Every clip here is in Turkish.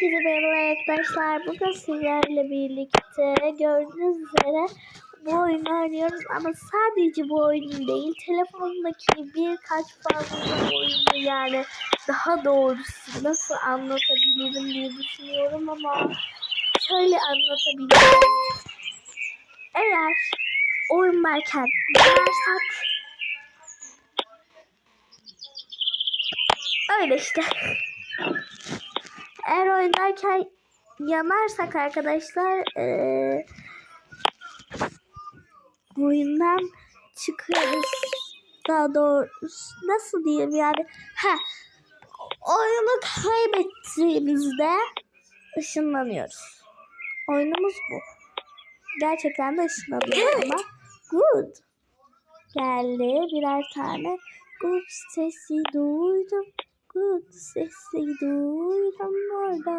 Herkese merhaba arkadaşlar. Bugün sizlerle birlikte gördüğünüz üzere bu oyunu oynuyoruz ama sadece bu oyun değil. Telefondaki birkaç fazla oyunu yani daha doğrusu nasıl anlatabilirim diye düşünüyorum ama şöyle anlatabilirim. Eğer oyun varken yanarsak öyle işte. Eğer oynarken yanarsak arkadaşlar eee oyundan çıkarız. Daha doğrusu nasıl diyeyim yani. Ha, oyunu kaybettiğimizde ışınlanıyoruz. Oyunumuz bu. Gerçekten de ışınlanıyoruz ama. Good. Geldi birer tane. Good sesi duydum. Good sesi duydum orada.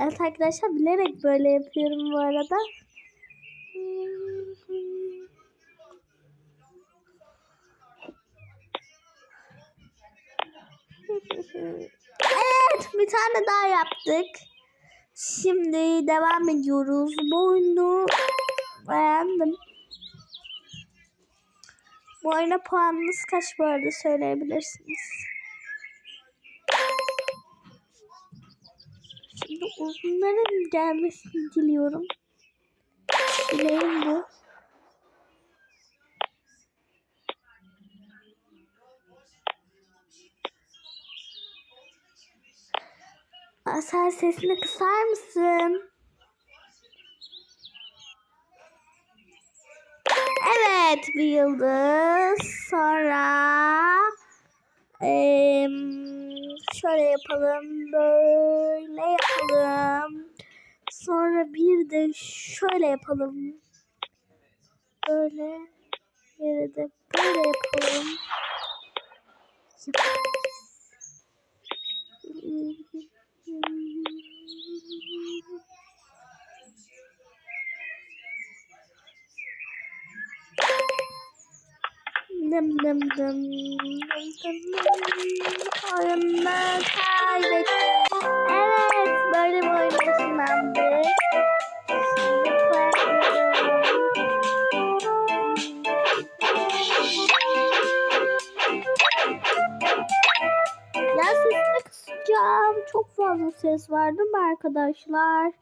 Evet arkadaşlar bilerek böyle yapıyorum bu arada. Evet bir tane daha yaptık. Şimdi devam ediyoruz. Bu oyunu beğendim. Bu oyuna puanınız kaç bu arada söyleyebilirsiniz. Şimdi uzunların gelmesini diliyorum. Dileğim bu. Sen sesini kısar mısın? Evet bir yıldız. Sonra eee, şöyle yapalım. Böyle yapalım. Sonra bir de şöyle yapalım. Böyle yere de böyle yapalım. Dım dım dım dım dım dım. Oyunu kaybettik. Evet böyle bir oyun ışınlandık. Çok fazla ses var değil mi arkadaşlar?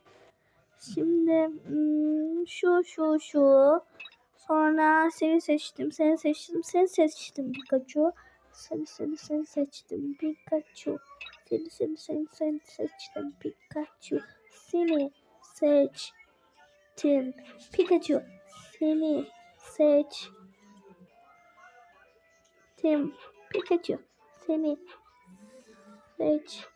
Şimdi hmm, şu şu şu. Sonra seni seçtim, seni seçtim, seni seçtim Pikachu. Seni seni seni seçtim Pikachu. Seni seni seni seni seçtim Pikachu. Seni seçtim Pikachu. Seni seçtim Pikachu. Seni seçtim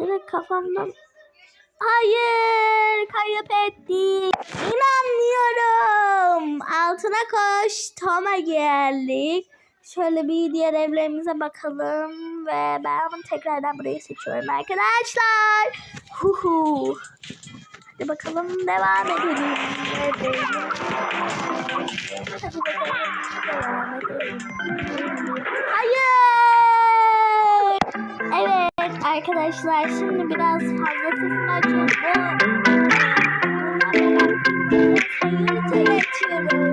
Direkt kafamdan Hayır, kaybettik. İnanmıyorum. Altına koş. Tom'a geldik. Şöyle bir diğer evlerimize bakalım ve ben tekrardan burayı seçiyorum arkadaşlar. Huhu. Hadi bakalım devam edelim. Hayır. Evet arkadaşlar şimdi biraz fazla sesini açıyoruz. Sayıyı açıyorum.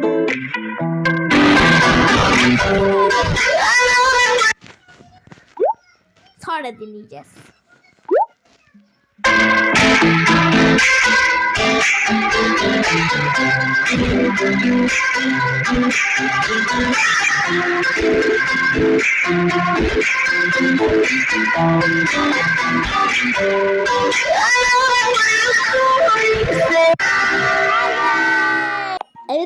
Sonra dinleyeceğiz. Evet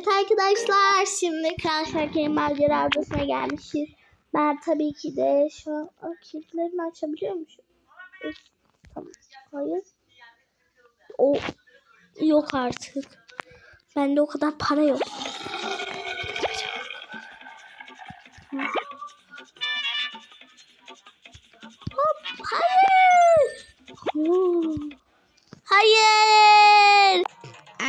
arkadaşlar şimdi Kral Şarkı'nın macera gelmişiz. Ben tabii ki de şu an Aa, kilitlerini açabiliyor muyum? Tamam. Hayır. O yok artık. Bende o kadar para yok. Hop, hayır. Oo. Hayır.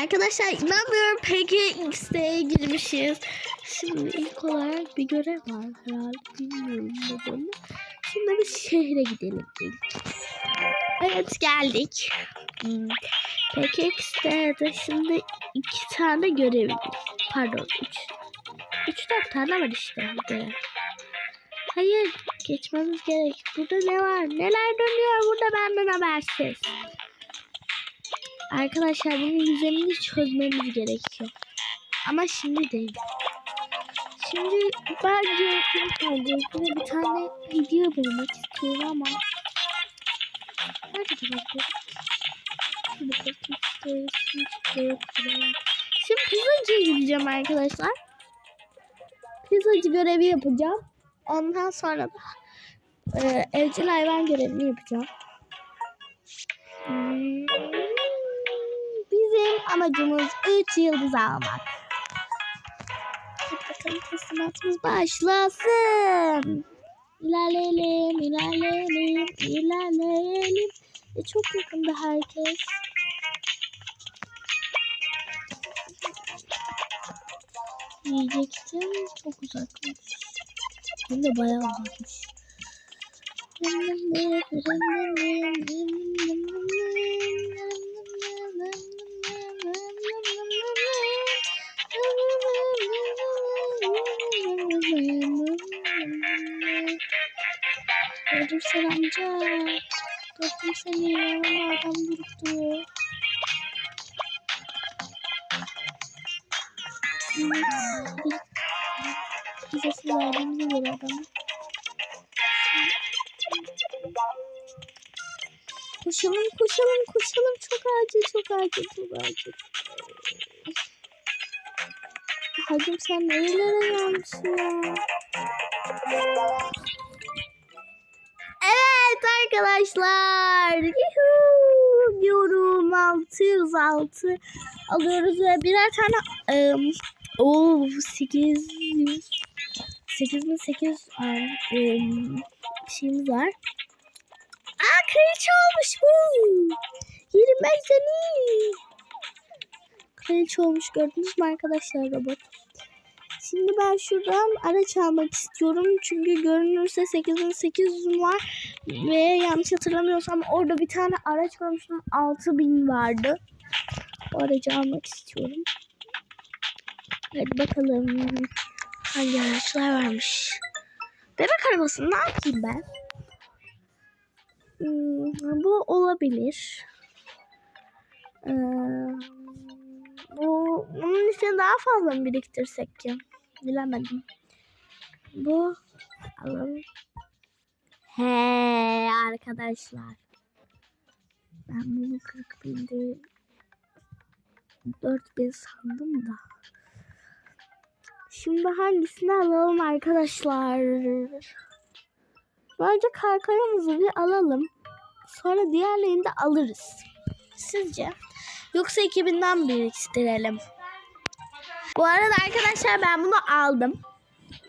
Arkadaşlar inanmıyorum PGX'de girmişiz. Şimdi ilk olarak bir görev var herhalde bilmiyorum nedenini. Şimdi bir şehre gidelim. Evet geldik. PGX'de de şimdi iki tane görevimiz. Pardon üç. Üç dört tane var işte görev. Hayır geçmemiz gerek. Burada ne var? Neler dönüyor burada benden habersiz. Arkadaşlar bunun düzenini çözmemiz gerekiyor. Ama şimdi değil. Şimdi bence bir tane video bulmak istiyorum ama Nerede bakıyor? Şimdi pizzacıya gideceğim arkadaşlar. Pizzacı görevi yapacağım. Ondan sonra da e, evcil hayvan görevini yapacağım. Bizim amacımız 3 yıldız almak. Hadi bakalım teslimatımız başlasın. İlerleyelim, ilerleyelim, ilerleyelim. E, çok yakında herkes. Yiyecektim. Çok uzakmış. Hem de bayağı uzakmış. Gördüm seni Gördüm seni. Yanımda adam. Evet. Bir Vizesi verdiğimize göre adamı. Koşalım koşalım koşalım çok acil çok acil çok acil. Hacım sen nerelere gelmişsin ya? Arkadaşlar. Yuhuu diyorum 606 alıyoruz ve birer tane ım, o 800 8800 ım, şeyimiz var. Aa kraliçe olmuş bu. Yerim ben seni. Kraliçe olmuş gördünüz mü arkadaşlar robot? Şimdi ben şuradan araç almak istiyorum. Çünkü görünürse 8800 var. Ve yanlış hatırlamıyorsam orada bir tane araç görmüştüm. 6000 vardı. O aracı almak istiyorum. Hadi bakalım. Hangi araçlar varmış. Bebek arabasını ne yapayım ben? Hmm, bu olabilir. Ee, bu bunun için daha fazla mı biriktirsek ki? Bilemedim. Bu alalım. He arkadaşlar. Ben bunu 40 bin değil 4 bin sandım da. Şimdi hangisini alalım arkadaşlar? Bence kaykayımızı bir alalım. Sonra diğerlerini de alırız. Sizce? Yoksa 2000'den biriktirelim. Bu arada arkadaşlar ben bunu aldım.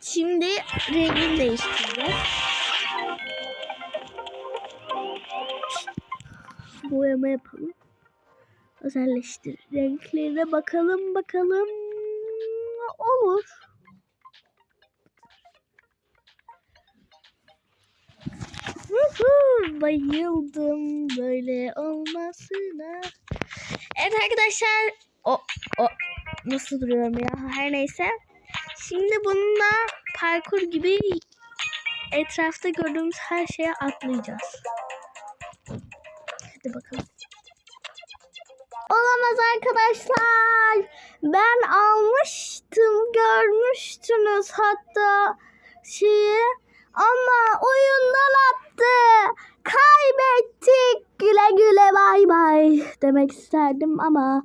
Şimdi rengini değiştireceğiz. Boyama yapalım. Özelleştir. Renklerine bakalım bakalım. Olur. Bayıldım böyle olmasına. Evet arkadaşlar. O, o nasıl duruyorum ya? Her neyse. Şimdi bununla parkur gibi etrafta gördüğümüz her şeye atlayacağız. Hadi bakalım. Olamaz arkadaşlar. Ben almıştım, görmüştünüz hatta şeyi. Ama oyundan attı. Kaybettik. Güle güle bay bay demek isterdim ama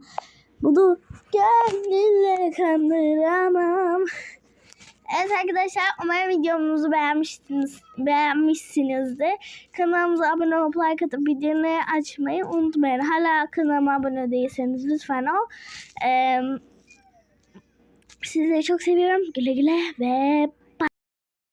bunu gönlüne kandıramam. Evet arkadaşlar umarım videomuzu beğenmişsiniz, beğenmişsinizdir. Kanalımıza abone olup like atıp bildirimleri açmayı unutmayın. Hala kanalıma abone değilseniz lütfen ol. Ee, sizleri çok seviyorum. Güle güle ve